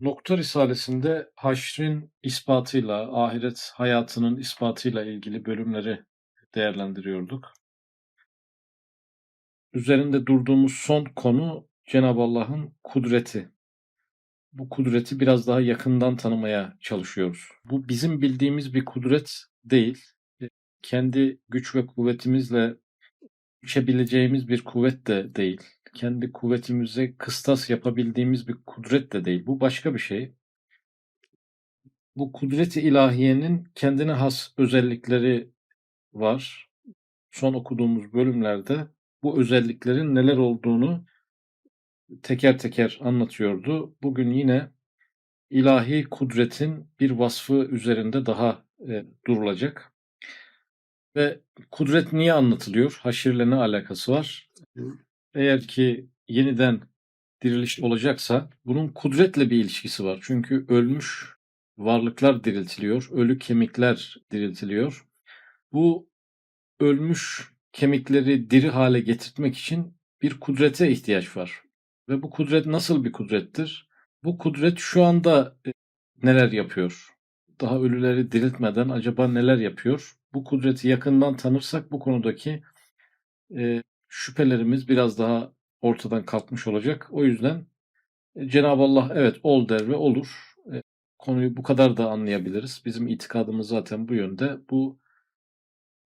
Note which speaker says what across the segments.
Speaker 1: Nokta Risalesi'nde haşrin ispatıyla, ahiret hayatının ispatıyla ilgili bölümleri değerlendiriyorduk. Üzerinde durduğumuz son konu Cenab-ı Allah'ın kudreti. Bu kudreti biraz daha yakından tanımaya çalışıyoruz. Bu bizim bildiğimiz bir kudret değil. Kendi güç ve kuvvetimizle ölçebileceğimiz bir kuvvet de değil. Kendi kuvvetimize kıstas yapabildiğimiz bir kudret de değil. Bu başka bir şey. Bu kudret-i ilahiyenin kendine has özellikleri var. Son okuduğumuz bölümlerde bu özelliklerin neler olduğunu teker teker anlatıyordu. Bugün yine ilahi kudretin bir vasfı üzerinde daha e, durulacak. Ve kudret niye anlatılıyor? Haşirle ne alakası var? Eğer ki yeniden diriliş olacaksa bunun kudretle bir ilişkisi var. Çünkü ölmüş varlıklar diriltiliyor, ölü kemikler diriltiliyor. Bu ölmüş kemikleri diri hale getirtmek için bir kudrete ihtiyaç var. Ve bu kudret nasıl bir kudrettir? Bu kudret şu anda e, neler yapıyor? Daha ölüleri diriltmeden acaba neler yapıyor? Bu kudreti yakından tanırsak bu konudaki e, şüphelerimiz biraz daha ortadan kalkmış olacak. O yüzden e, Cenab-ı Allah evet ol der ve olur. E, konuyu bu kadar da anlayabiliriz. Bizim itikadımız zaten bu yönde. Bu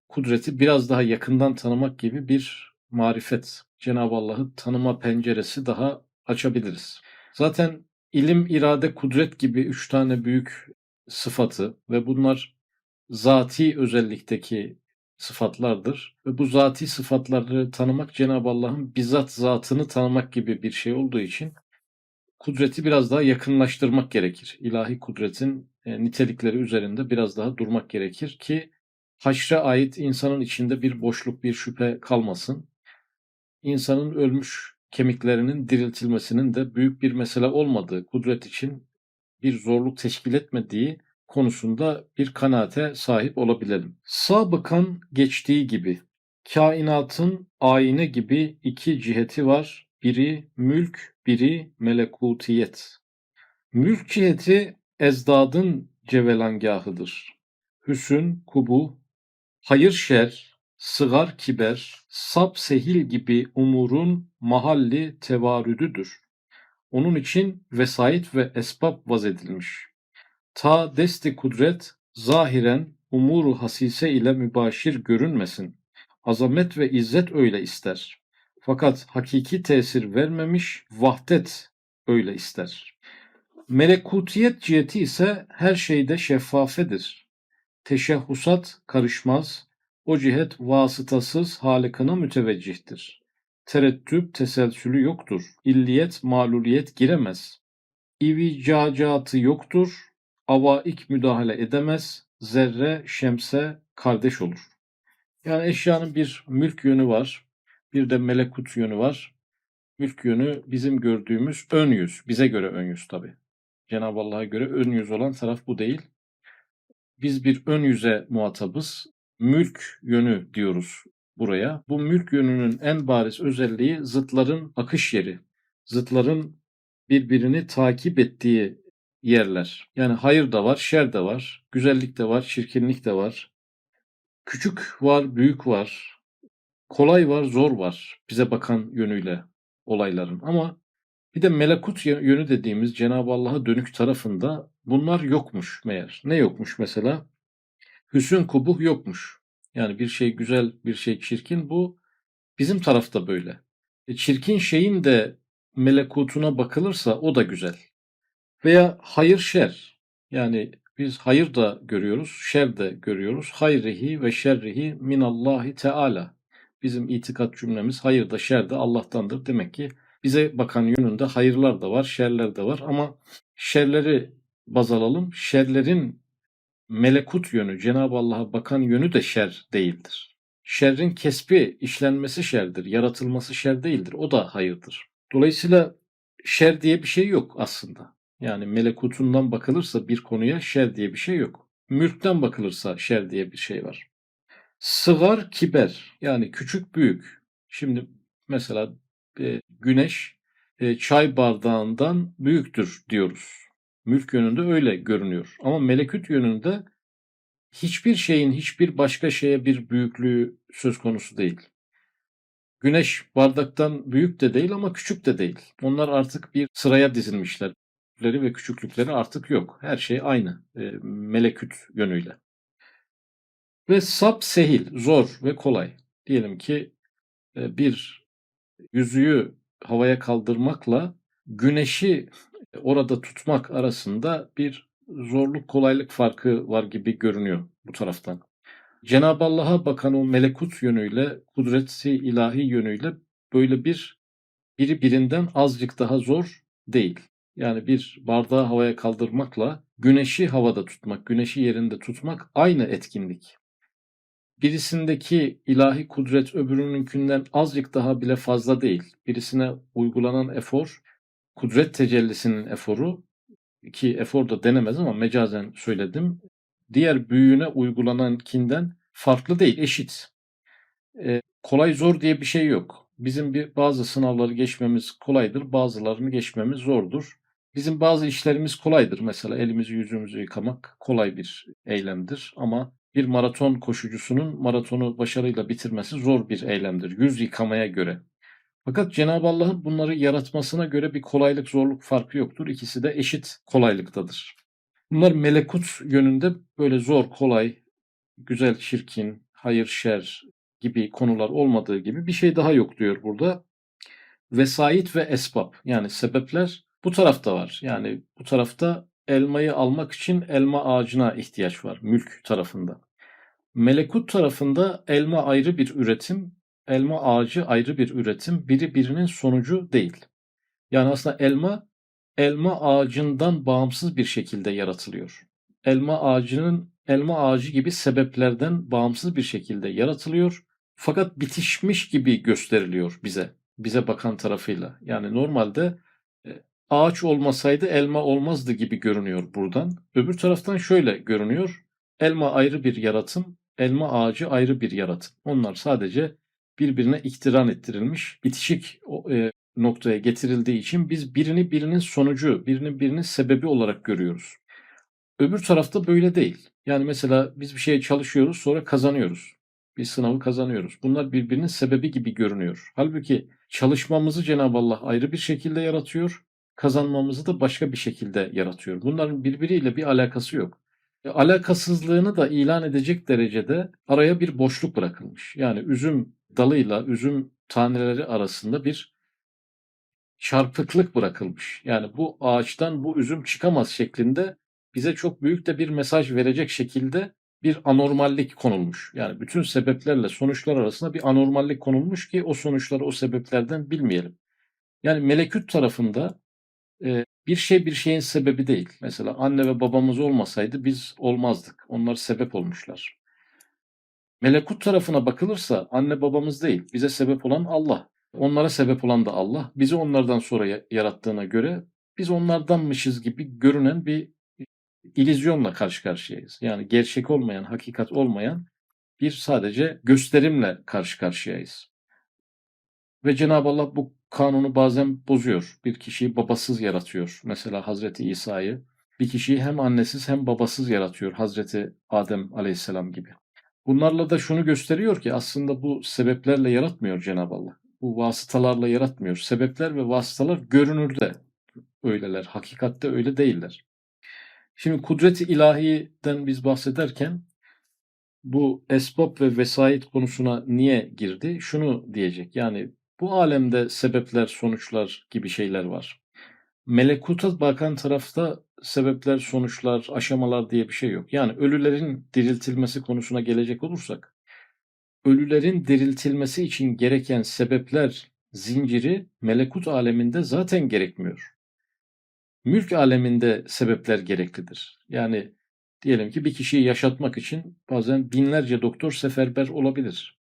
Speaker 1: kudreti biraz daha yakından tanımak gibi bir marifet. Cenab-ı Allah'ı tanıma penceresi daha açabiliriz. Zaten ilim, irade, kudret gibi üç tane büyük sıfatı ve bunlar zati özellikteki sıfatlardır. Ve bu zati sıfatları tanımak Cenab-ı Allah'ın bizzat zatını tanımak gibi bir şey olduğu için kudreti biraz daha yakınlaştırmak gerekir. İlahi kudretin e, nitelikleri üzerinde biraz daha durmak gerekir ki haşre ait insanın içinde bir boşluk, bir şüphe kalmasın. İnsanın ölmüş kemiklerinin diriltilmesinin de büyük bir mesele olmadığı, kudret için bir zorluk teşkil etmediği konusunda bir kanaate sahip olabilelim. Sabıkan geçtiği gibi kainatın ayine gibi iki ciheti var. Biri mülk, biri melekutiyet. Mülk ciheti ezdadın cevelangahıdır. Hüsün, kubu, hayır şer, sıgar kiber, sap sehil gibi umurun mahalli tevarüdüdür. Onun için vesait ve esbab vaz edilmiş. Ta desti kudret zahiren umuru hasise ile mübaşir görünmesin. Azamet ve izzet öyle ister. Fakat hakiki tesir vermemiş vahdet öyle ister. Melekutiyet ciheti ise her şeyde şeffafedir. Teşehhusat karışmaz. O cihet vasıtasız halikına müteveccihtir. Terettüp teselsülü yoktur. İlliyet maluliyet giremez. İvicacatı yoktur. Avaik müdahale edemez. Zerre şemse kardeş olur. Yani eşyanın bir mülk yönü var. Bir de melekut yönü var. Mülk yönü bizim gördüğümüz ön yüz. Bize göre ön yüz tabi. Cenab-ı Allah'a göre ön yüz olan taraf bu değil. Biz bir ön yüze muhatabız. Mülk yönü diyoruz buraya. Bu mülk yönünün en bariz özelliği zıtların akış yeri. Zıtların birbirini takip ettiği yerler. Yani hayır da var, şer de var, güzellik de var, çirkinlik de var. Küçük var, büyük var. Kolay var, zor var bize bakan yönüyle olayların. Ama bir de melekut yönü dediğimiz Cenab-ı Allah'a dönük tarafında bunlar yokmuş meğer. Ne yokmuş mesela? Hüsün kubuh yokmuş. Yani bir şey güzel, bir şey çirkin bu bizim tarafta böyle. E, çirkin şeyin de melekutuna bakılırsa o da güzel. Veya hayır şer. Yani biz hayır da görüyoruz, şer de görüyoruz. Hayrihi ve şerrihi minallahi teala. Bizim itikat cümlemiz hayır da şer de Allah'tandır. Demek ki bize bakan yönünde hayırlar da var, şerler de var ama şerleri baz alalım. Şerlerin melekut yönü, Cenab-ı Allah'a bakan yönü de şer değildir. Şerrin kesbi, işlenmesi şerdir, yaratılması şer değildir. O da hayırdır. Dolayısıyla şer diye bir şey yok aslında. Yani melekutundan bakılırsa bir konuya şer diye bir şey yok. Mülkten bakılırsa şer diye bir şey var. Sıgar kiber yani küçük büyük. Şimdi mesela e, güneş e, çay bardağından büyüktür diyoruz. Mülk yönünde öyle görünüyor. Ama melekut yönünde hiçbir şeyin hiçbir başka şeye bir büyüklüğü söz konusu değil. Güneş bardaktan büyük de değil ama küçük de değil. Onlar artık bir sıraya dizilmişler. Büyüklükleri ve küçüklükleri artık yok. Her şey aynı e, melekut yönüyle. Ve sap sehil, zor ve kolay. Diyelim ki e, bir yüzüğü havaya kaldırmakla güneşi orada tutmak arasında bir zorluk kolaylık farkı var gibi görünüyor bu taraftan. Cenab-ı Allah'a bakan o melekut yönüyle, kudreti ilahi yönüyle böyle bir biri birinden azıcık daha zor değil. Yani bir bardağı havaya kaldırmakla güneşi havada tutmak, güneşi yerinde tutmak aynı etkinlik. Birisindeki ilahi kudret öbürününkinden azıcık daha bile fazla değil. Birisine uygulanan efor, kudret tecellisinin eforu ki efor da denemez ama mecazen söyledim. Diğer büyüğüne uygulanankinden farklı değil, eşit. Ee, kolay zor diye bir şey yok. Bizim bir bazı sınavları geçmemiz kolaydır, bazılarını geçmemiz zordur. Bizim bazı işlerimiz kolaydır. Mesela elimizi yüzümüzü yıkamak kolay bir eylemdir ama bir maraton koşucusunun maratonu başarıyla bitirmesi zor bir eylemdir. Yüz yıkamaya göre. Fakat Cenab-ı Allah'ın bunları yaratmasına göre bir kolaylık zorluk farkı yoktur. İkisi de eşit kolaylıktadır. Bunlar melekut yönünde böyle zor, kolay, güzel, çirkin, hayır, şer gibi konular olmadığı gibi bir şey daha yok diyor burada. Vesait ve esbab yani sebepler bu tarafta var. Yani bu tarafta elmayı almak için elma ağacına ihtiyaç var mülk tarafında. Melekut tarafında elma ayrı bir üretim, elma ağacı ayrı bir üretim, biri birinin sonucu değil. Yani aslında elma elma ağacından bağımsız bir şekilde yaratılıyor. Elma ağacının elma ağacı gibi sebeplerden bağımsız bir şekilde yaratılıyor. Fakat bitişmiş gibi gösteriliyor bize, bize bakan tarafıyla. Yani normalde ağaç olmasaydı elma olmazdı gibi görünüyor buradan. Öbür taraftan şöyle görünüyor. Elma ayrı bir yaratım, elma ağacı ayrı bir yaratım. Onlar sadece birbirine iktiran ettirilmiş, bitişik e, noktaya getirildiği için biz birini birinin sonucu, birini birinin sebebi olarak görüyoruz. Öbür tarafta böyle değil. Yani mesela biz bir şeye çalışıyoruz sonra kazanıyoruz. Bir sınavı kazanıyoruz. Bunlar birbirinin sebebi gibi görünüyor. Halbuki çalışmamızı Cenab-ı Allah ayrı bir şekilde yaratıyor. Kazanmamızı da başka bir şekilde yaratıyor. Bunların birbiriyle bir alakası yok. E, alakasızlığını da ilan edecek derecede araya bir boşluk bırakılmış. Yani üzüm dalıyla üzüm taneleri arasında bir çarpıklık bırakılmış. Yani bu ağaçtan bu üzüm çıkamaz şeklinde bize çok büyük de bir mesaj verecek şekilde bir anormallik konulmuş. Yani bütün sebeplerle sonuçlar arasında bir anormallik konulmuş ki o sonuçları o sebeplerden bilmeyelim. Yani melekut tarafında bir şey bir şeyin sebebi değil. Mesela anne ve babamız olmasaydı biz olmazdık. Onlar sebep olmuşlar. Melekut tarafına bakılırsa anne babamız değil. Bize sebep olan Allah. Onlara sebep olan da Allah. Bizi onlardan sonra yarattığına göre biz onlardanmışız gibi görünen bir illüzyonla karşı karşıyayız. Yani gerçek olmayan, hakikat olmayan bir sadece gösterimle karşı karşıyayız. Ve Cenab-ı Allah bu kanunu bazen bozuyor. Bir kişiyi babasız yaratıyor. Mesela Hazreti İsa'yı bir kişiyi hem annesiz hem babasız yaratıyor. Hazreti Adem aleyhisselam gibi. Bunlarla da şunu gösteriyor ki aslında bu sebeplerle yaratmıyor Cenab-ı Allah. Bu vasıtalarla yaratmıyor. Sebepler ve vasıtalar görünürde öyleler. Hakikatte öyle değiller. Şimdi kudret-i ilahiden biz bahsederken bu esbab ve vesait konusuna niye girdi? Şunu diyecek. Yani bu alemde sebepler, sonuçlar gibi şeyler var. Melekuta bakan tarafta sebepler, sonuçlar, aşamalar diye bir şey yok. Yani ölülerin diriltilmesi konusuna gelecek olursak, ölülerin diriltilmesi için gereken sebepler zinciri melekut aleminde zaten gerekmiyor mülk aleminde sebepler gereklidir. Yani diyelim ki bir kişiyi yaşatmak için bazen binlerce doktor seferber olabilir.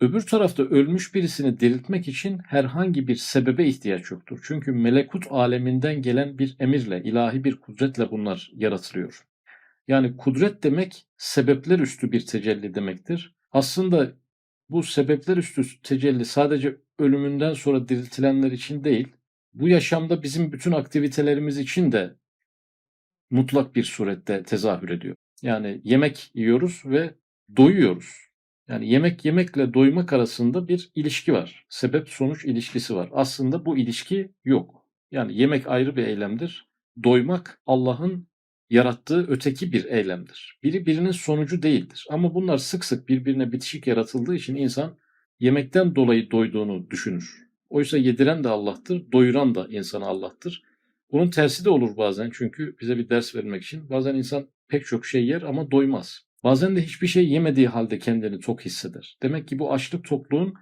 Speaker 1: Öbür tarafta ölmüş birisini diriltmek için herhangi bir sebebe ihtiyaç yoktur. Çünkü melekut aleminden gelen bir emirle, ilahi bir kudretle bunlar yaratılıyor. Yani kudret demek sebepler üstü bir tecelli demektir. Aslında bu sebepler üstü tecelli sadece ölümünden sonra diriltilenler için değil, bu yaşamda bizim bütün aktivitelerimiz için de mutlak bir surette tezahür ediyor. Yani yemek yiyoruz ve doyuyoruz. Yani yemek yemekle doymak arasında bir ilişki var. Sebep sonuç ilişkisi var. Aslında bu ilişki yok. Yani yemek ayrı bir eylemdir. Doymak Allah'ın yarattığı öteki bir eylemdir. Biri birinin sonucu değildir. Ama bunlar sık sık birbirine bitişik yaratıldığı için insan yemekten dolayı doyduğunu düşünür. Oysa yediren de Allah'tır, doyuran da insanı Allah'tır. Bunun tersi de olur bazen çünkü bize bir ders vermek için. Bazen insan pek çok şey yer ama doymaz. Bazen de hiçbir şey yemediği halde kendini tok hisseder. Demek ki bu açlık tokluğun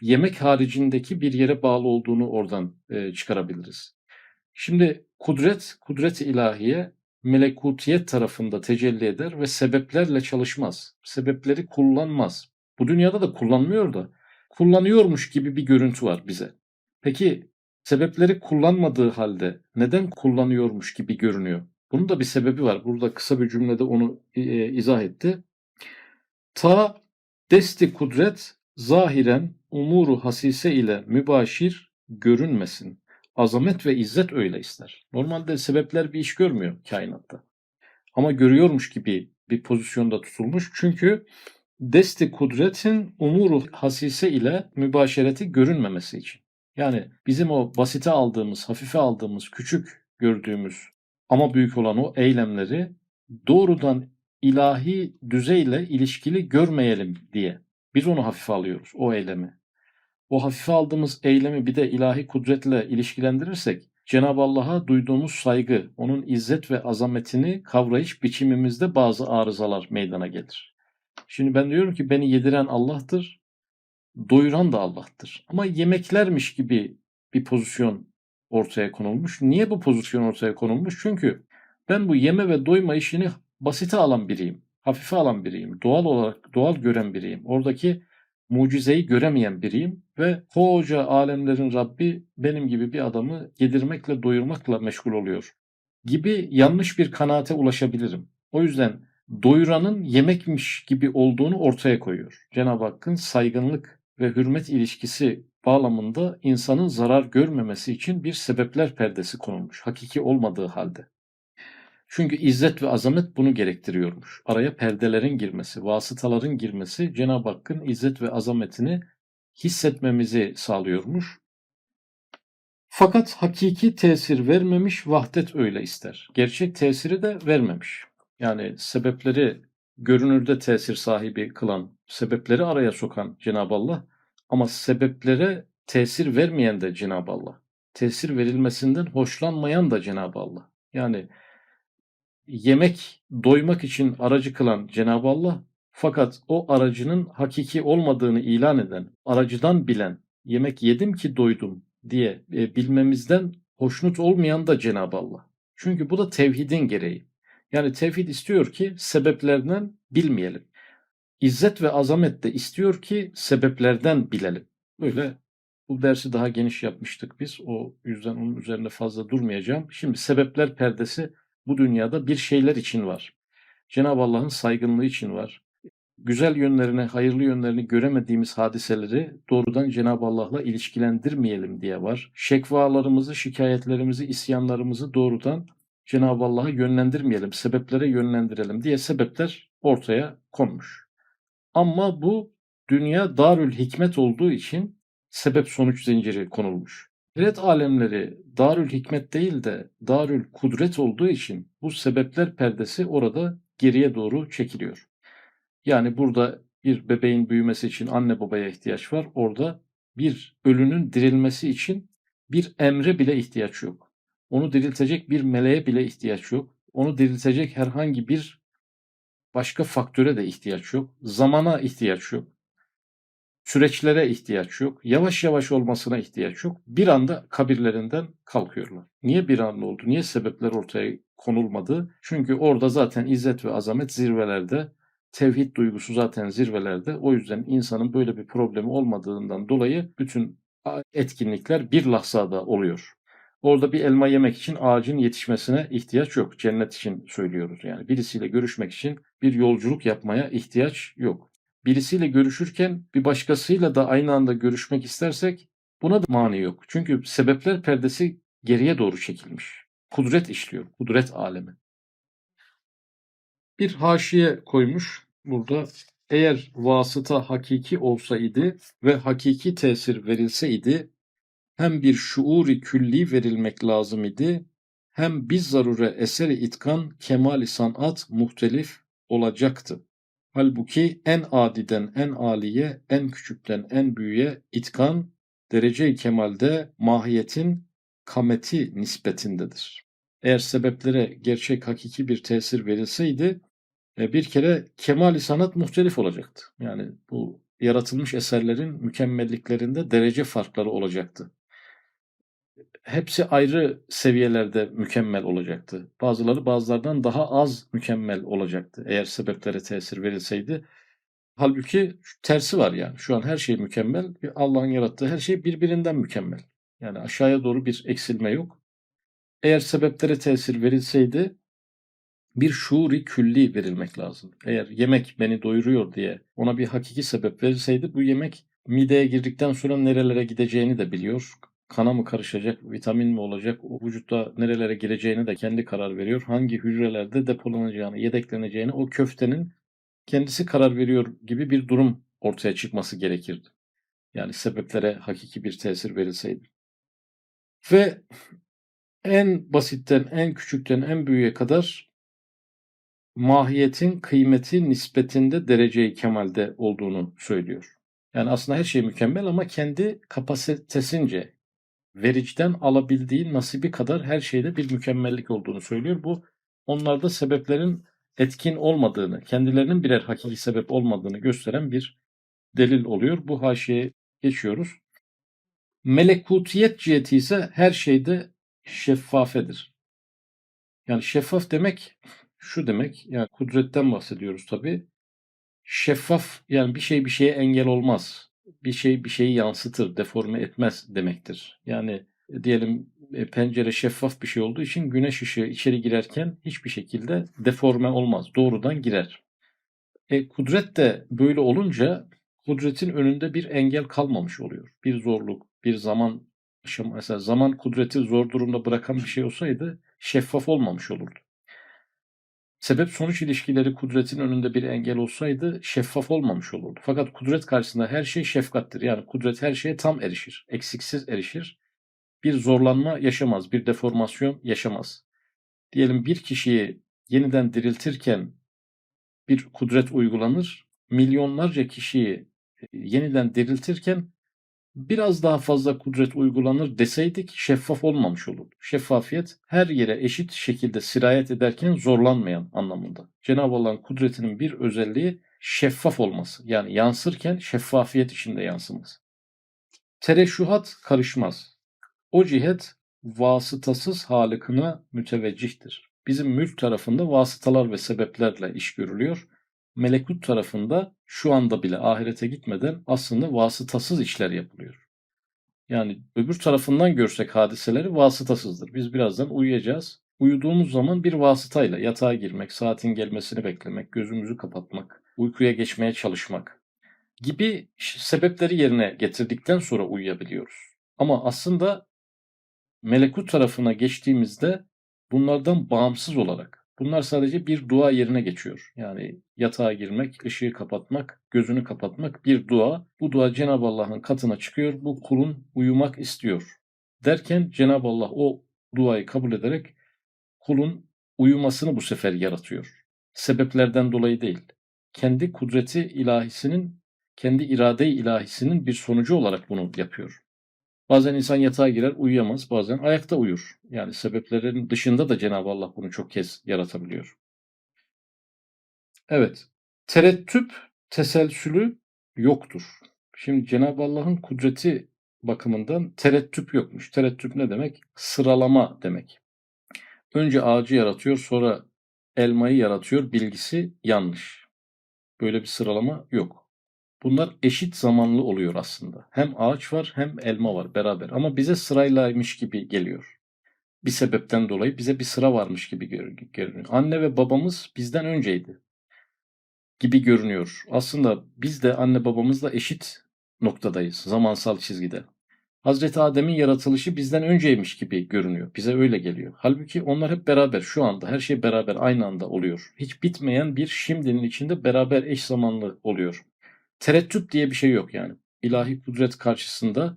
Speaker 1: yemek haricindeki bir yere bağlı olduğunu oradan e, çıkarabiliriz. Şimdi kudret, kudret-i ilahiye melekutiyet tarafında tecelli eder ve sebeplerle çalışmaz. Sebepleri kullanmaz. Bu dünyada da kullanmıyor da kullanıyormuş gibi bir görüntü var bize. Peki sebepleri kullanmadığı halde neden kullanıyormuş gibi görünüyor? Bunun da bir sebebi var. Burada kısa bir cümlede onu e, izah etti. Ta desti kudret zahiren umuru hasise ile mübaşir görünmesin. Azamet ve izzet öyle ister. Normalde sebepler bir iş görmüyor kainatta. Ama görüyormuş gibi bir pozisyonda tutulmuş. Çünkü desti kudretin umuru hasise ile mübaşereti görünmemesi için. Yani bizim o basite aldığımız, hafife aldığımız, küçük gördüğümüz ama büyük olan o eylemleri doğrudan ilahi düzeyle ilişkili görmeyelim diye. Biz onu hafife alıyoruz, o eylemi. O hafife aldığımız eylemi bir de ilahi kudretle ilişkilendirirsek, Cenab-ı Allah'a duyduğumuz saygı, onun izzet ve azametini kavrayış biçimimizde bazı arızalar meydana gelir. Şimdi ben diyorum ki beni yediren Allah'tır, doyuran da Allah'tır. Ama yemeklermiş gibi bir pozisyon ortaya konulmuş. Niye bu pozisyon ortaya konulmuş? Çünkü ben bu yeme ve doyma işini basite alan biriyim. Hafife alan biriyim. Doğal olarak doğal gören biriyim. Oradaki mucizeyi göremeyen biriyim ve koca alemlerin Rabbi benim gibi bir adamı yedirmekle doyurmakla meşgul oluyor gibi yanlış bir kanaate ulaşabilirim. O yüzden doyuranın yemekmiş gibi olduğunu ortaya koyuyor. Cenab-ı Hakk'ın saygınlık ve hürmet ilişkisi bağlamında insanın zarar görmemesi için bir sebepler perdesi konulmuş. Hakiki olmadığı halde. Çünkü izzet ve azamet bunu gerektiriyormuş. Araya perdelerin girmesi, vasıtaların girmesi Cenab-ı Hakk'ın izzet ve azametini hissetmemizi sağlıyormuş. Fakat hakiki tesir vermemiş, vahdet öyle ister. Gerçek tesiri de vermemiş. Yani sebepleri görünürde tesir sahibi kılan, sebepleri araya sokan Cenab-ı Allah ama sebeplere tesir vermeyen de Cenab-ı Allah. Tesir verilmesinden hoşlanmayan da Cenab-ı Allah. Yani yemek doymak için aracı kılan Cenab-ı Allah fakat o aracının hakiki olmadığını ilan eden, aracıdan bilen, yemek yedim ki doydum diye e, bilmemizden hoşnut olmayan da Cenab-ı Allah. Çünkü bu da tevhidin gereği. Yani tevhid istiyor ki sebeplerden bilmeyelim. İzzet ve azamet de istiyor ki sebeplerden bilelim. Böyle bu dersi daha geniş yapmıştık biz. O yüzden onun üzerine fazla durmayacağım. Şimdi sebepler perdesi bu dünyada bir şeyler için var. Cenab-ı Allah'ın saygınlığı için var. Güzel yönlerini, hayırlı yönlerini göremediğimiz hadiseleri doğrudan Cenab-ı Allah'la ilişkilendirmeyelim diye var. Şekvalarımızı, şikayetlerimizi, isyanlarımızı doğrudan Cenab-ı Allah'a yönlendirmeyelim, sebeplere yönlendirelim diye sebepler ortaya konmuş. Ama bu dünya darül hikmet olduğu için sebep sonuç zinciri konulmuş. Ahiret alemleri darül hikmet değil de darül kudret olduğu için bu sebepler perdesi orada geriye doğru çekiliyor. Yani burada bir bebeğin büyümesi için anne babaya ihtiyaç var. Orada bir ölünün dirilmesi için bir emre bile ihtiyaç yok. Onu diriltecek bir meleğe bile ihtiyaç yok. Onu diriltecek herhangi bir başka faktöre de ihtiyaç yok. Zamana ihtiyaç yok. Süreçlere ihtiyaç yok. Yavaş yavaş olmasına ihtiyaç yok. Bir anda kabirlerinden kalkıyorlar. Niye bir anda oldu? Niye sebepler ortaya konulmadı? Çünkü orada zaten izzet ve azamet zirvelerde. Tevhid duygusu zaten zirvelerde. O yüzden insanın böyle bir problemi olmadığından dolayı bütün etkinlikler bir lahzada oluyor. Orada bir elma yemek için ağacın yetişmesine ihtiyaç yok. Cennet için söylüyoruz yani. Birisiyle görüşmek için bir yolculuk yapmaya ihtiyaç yok. Birisiyle görüşürken bir başkasıyla da aynı anda görüşmek istersek buna da mani yok. Çünkü sebepler perdesi geriye doğru çekilmiş. Kudret işliyor. Kudret alemi. Bir haşiye koymuş burada. Eğer vasıta hakiki olsaydı ve hakiki tesir verilseydi hem bir şuuri külli verilmek lazım idi hem biz zarure eseri itkan kemali sanat muhtelif olacaktı. Halbuki en adiden en aliye, en küçükten en büyüğe itkan derece-i kemalde mahiyetin kameti nispetindedir. Eğer sebeplere gerçek hakiki bir tesir verilseydi e, bir kere kemali sanat muhtelif olacaktı. Yani bu yaratılmış eserlerin mükemmelliklerinde derece farkları olacaktı. Hepsi ayrı seviyelerde mükemmel olacaktı. Bazıları bazılardan daha az mükemmel olacaktı eğer sebeplere tesir verilseydi. Halbuki tersi var yani. Şu an her şey mükemmel. Allah'ın yarattığı her şey birbirinden mükemmel. Yani aşağıya doğru bir eksilme yok. Eğer sebeplere tesir verilseydi bir şuuri külli verilmek lazım. Eğer yemek beni doyuruyor diye ona bir hakiki sebep verilseydi bu yemek mideye girdikten sonra nerelere gideceğini de biliyor. Kana mı karışacak, vitamin mi olacak, o vücutta nerelere gireceğini de kendi karar veriyor. Hangi hücrelerde depolanacağını, yedekleneceğini o köftenin kendisi karar veriyor gibi bir durum ortaya çıkması gerekirdi. Yani sebeplere hakiki bir tesir verilseydi. Ve en basitten, en küçükten en büyüğe kadar mahiyetin kıymeti nispetinde dereceyi kemalde olduğunu söylüyor. Yani aslında her şey mükemmel ama kendi kapasitesince vericiden alabildiği nasibi kadar her şeyde bir mükemmellik olduğunu söylüyor. Bu onlarda sebeplerin etkin olmadığını, kendilerinin birer hakiki sebep olmadığını gösteren bir delil oluyor. Bu haşiye geçiyoruz. Melekutiyet ciheti ise her şeyde şeffafedir. Yani şeffaf demek şu demek, yani kudretten bahsediyoruz tabii. Şeffaf yani bir şey bir şeye engel olmaz. Bir şey bir şeyi yansıtır, deforme etmez demektir. Yani e, diyelim e, pencere şeffaf bir şey olduğu için güneş ışığı içeri girerken hiçbir şekilde deforme olmaz. Doğrudan girer. E, kudret de böyle olunca kudretin önünde bir engel kalmamış oluyor. Bir zorluk, bir zaman mesela zaman kudreti zor durumda bırakan bir şey olsaydı şeffaf olmamış olurdu. Sebep sonuç ilişkileri kudretin önünde bir engel olsaydı şeffaf olmamış olurdu. Fakat kudret karşısında her şey şefkattir. Yani kudret her şeye tam erişir, eksiksiz erişir. Bir zorlanma yaşamaz, bir deformasyon yaşamaz. Diyelim bir kişiyi yeniden diriltirken bir kudret uygulanır. Milyonlarca kişiyi e, yeniden diriltirken biraz daha fazla kudret uygulanır deseydik şeffaf olmamış olurdu. Şeffafiyet her yere eşit şekilde sirayet ederken zorlanmayan anlamında. Cenab-ı Allah'ın kudretinin bir özelliği şeffaf olması. Yani yansırken şeffafiyet içinde yansıması. Tereşuhat karışmaz. O cihet vasıtasız halıkına müteveccihtir. Bizim mülk tarafında vasıtalar ve sebeplerle iş görülüyor melekut tarafında şu anda bile ahirete gitmeden aslında vasıtasız işler yapılıyor. Yani öbür tarafından görsek hadiseleri vasıtasızdır. Biz birazdan uyuyacağız. Uyuduğumuz zaman bir vasıtayla yatağa girmek, saatin gelmesini beklemek, gözümüzü kapatmak, uykuya geçmeye çalışmak gibi sebepleri yerine getirdikten sonra uyuyabiliyoruz. Ama aslında melekut tarafına geçtiğimizde bunlardan bağımsız olarak Bunlar sadece bir dua yerine geçiyor. Yani yatağa girmek, ışığı kapatmak, gözünü kapatmak bir dua. Bu dua Cenab-ı Allah'ın katına çıkıyor. Bu kulun uyumak istiyor. Derken Cenab-ı Allah o duayı kabul ederek kulun uyumasını bu sefer yaratıyor. Sebeplerden dolayı değil. Kendi kudreti ilahisinin, kendi irade ilahisinin bir sonucu olarak bunu yapıyor. Bazen insan yatağa girer uyuyamaz, bazen ayakta uyur. Yani sebeplerin dışında da Cenab-ı Allah bunu çok kez yaratabiliyor. Evet, terettüp teselsülü yoktur. Şimdi Cenab-ı Allah'ın kudreti bakımından terettüp yokmuş. Terettüp ne demek? Sıralama demek. Önce ağacı yaratıyor, sonra elmayı yaratıyor bilgisi yanlış. Böyle bir sıralama yok. Bunlar eşit zamanlı oluyor aslında. Hem ağaç var hem elma var beraber ama bize sıraylaymış gibi geliyor. Bir sebepten dolayı bize bir sıra varmış gibi görünüyor. Anne ve babamız bizden önceydi gibi görünüyor. Aslında biz de anne babamızla eşit noktadayız zamansal çizgide. Hazreti Adem'in yaratılışı bizden önceymiş gibi görünüyor. Bize öyle geliyor. Halbuki onlar hep beraber şu anda her şey beraber aynı anda oluyor. Hiç bitmeyen bir şimdinin içinde beraber eş zamanlı oluyor. Terettüp diye bir şey yok yani. İlahi kudret karşısında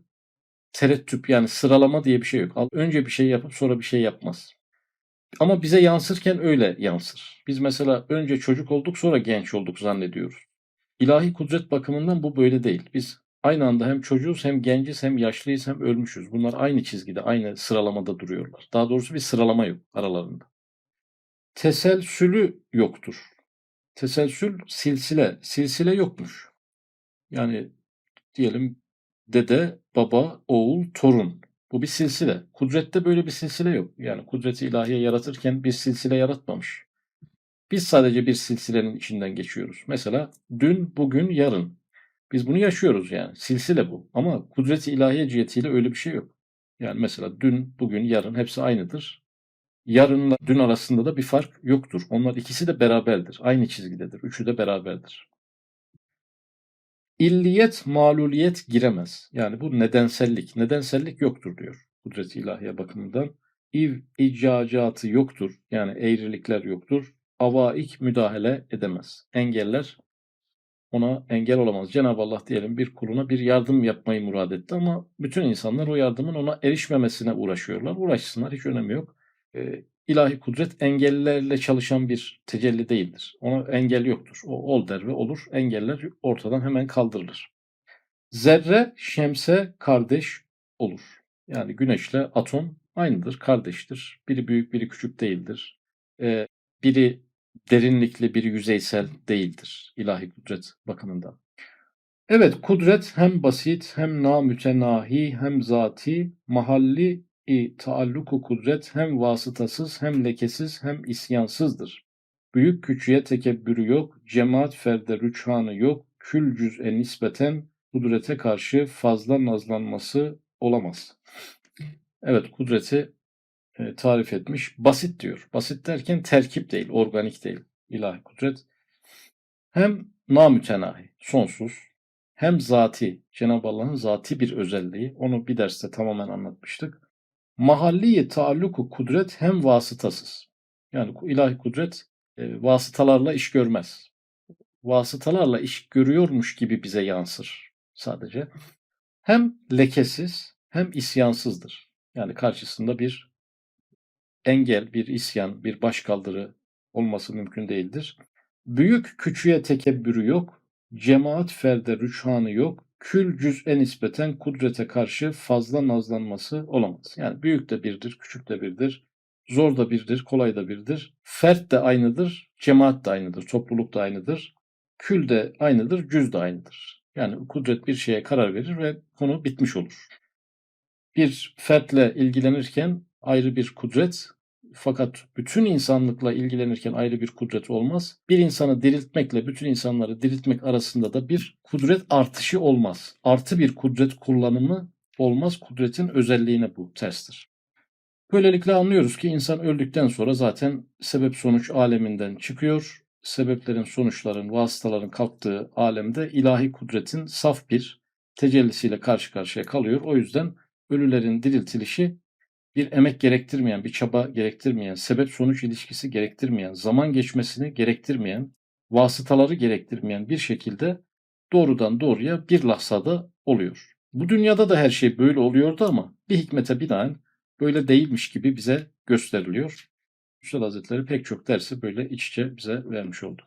Speaker 1: terettüp yani sıralama diye bir şey yok. Önce bir şey yapıp sonra bir şey yapmaz. Ama bize yansırken öyle yansır. Biz mesela önce çocuk olduk sonra genç olduk zannediyoruz. İlahi kudret bakımından bu böyle değil. Biz aynı anda hem çocuğuz hem genciz hem yaşlıyız hem ölmüşüz. Bunlar aynı çizgide, aynı sıralamada duruyorlar. Daha doğrusu bir sıralama yok aralarında. Teselsülü yoktur. Teselsül silsile. Silsile yokmuş. Yani diyelim dede, baba, oğul, torun. Bu bir silsile. Kudrette böyle bir silsile yok. Yani kudreti ilahiye yaratırken bir silsile yaratmamış. Biz sadece bir silsilenin içinden geçiyoruz. Mesela dün, bugün, yarın. Biz bunu yaşıyoruz yani. Silsile bu. Ama kudreti ilahiye cihetiyle öyle bir şey yok. Yani mesela dün, bugün, yarın hepsi aynıdır. Yarınla dün arasında da bir fark yoktur. Onlar ikisi de beraberdir. Aynı çizgidedir. Üçü de beraberdir. İlliyet, maluliyet giremez. Yani bu nedensellik. Nedensellik yoktur diyor kudret-i ilahiye bakımından. İv icacatı yoktur. Yani eğrilikler yoktur. Avaik müdahale edemez. Engeller ona engel olamaz. Cenab-ı Allah diyelim bir kuluna bir yardım yapmayı murad etti ama bütün insanlar o yardımın ona erişmemesine uğraşıyorlar. Uğraşsınlar hiç önemi yok. Ee, ilahi kudret engellerle çalışan bir tecelli değildir. Ona engel yoktur. O ol der ve olur. Engeller ortadan hemen kaldırılır. Zerre şemse kardeş olur. Yani güneşle atom aynıdır, kardeştir. Biri büyük, biri küçük değildir. Ee, biri derinlikli, biri yüzeysel değildir ilahi kudret bakımından. Evet, kudret hem basit, hem namütenahi, hem zati, mahalli i taalluku kudret hem vasıtasız, hem lekesiz, hem isyansızdır. Büyük küçüğe tekebbürü yok, cemaat ferde rüçhanı yok, kül cüz'e nispeten kudrete karşı fazla nazlanması olamaz. Evet, kudreti e, tarif etmiş. Basit diyor. Basit derken terkip değil, organik değil. İlahi kudret. Hem namütenahi, sonsuz, hem zati, Cenab-ı Allah'ın zati bir özelliği. Onu bir derste tamamen anlatmıştık. Mahalliye taalluku kudret hem vasıtasız. Yani ilahi kudret e, vasıtalarla iş görmez. Vasıtalarla iş görüyormuş gibi bize yansır sadece. Hem lekesiz hem isyansızdır. Yani karşısında bir engel, bir isyan, bir başkaldırı olması mümkün değildir. Büyük küçüğe tekebbürü yok, cemaat ferde rüçhanı yok, kül cüz'e nispeten kudrete karşı fazla nazlanması olamaz. Yani büyük de birdir, küçük de birdir, zor da birdir, kolay da birdir. Fert de aynıdır, cemaat de aynıdır, topluluk da aynıdır. Kül de aynıdır, cüz de aynıdır. Yani kudret bir şeye karar verir ve konu bitmiş olur. Bir fertle ilgilenirken ayrı bir kudret, fakat bütün insanlıkla ilgilenirken ayrı bir kudret olmaz. Bir insanı diriltmekle bütün insanları diriltmek arasında da bir kudret artışı olmaz. Artı bir kudret kullanımı olmaz. Kudretin özelliğine bu terstir. Böylelikle anlıyoruz ki insan öldükten sonra zaten sebep sonuç aleminden çıkıyor. Sebeplerin, sonuçların, vasıtaların kalktığı alemde ilahi kudretin saf bir tecellisiyle karşı karşıya kalıyor. O yüzden ölülerin diriltilişi bir emek gerektirmeyen, bir çaba gerektirmeyen, sebep sonuç ilişkisi gerektirmeyen, zaman geçmesini gerektirmeyen, vasıtaları gerektirmeyen bir şekilde doğrudan doğruya bir lahzada oluyor. Bu dünyada da her şey böyle oluyordu ama bir hikmete binaen böyle değilmiş gibi bize gösteriliyor. Üstad Hazretleri pek çok dersi böyle iç içe bize vermiş oldu.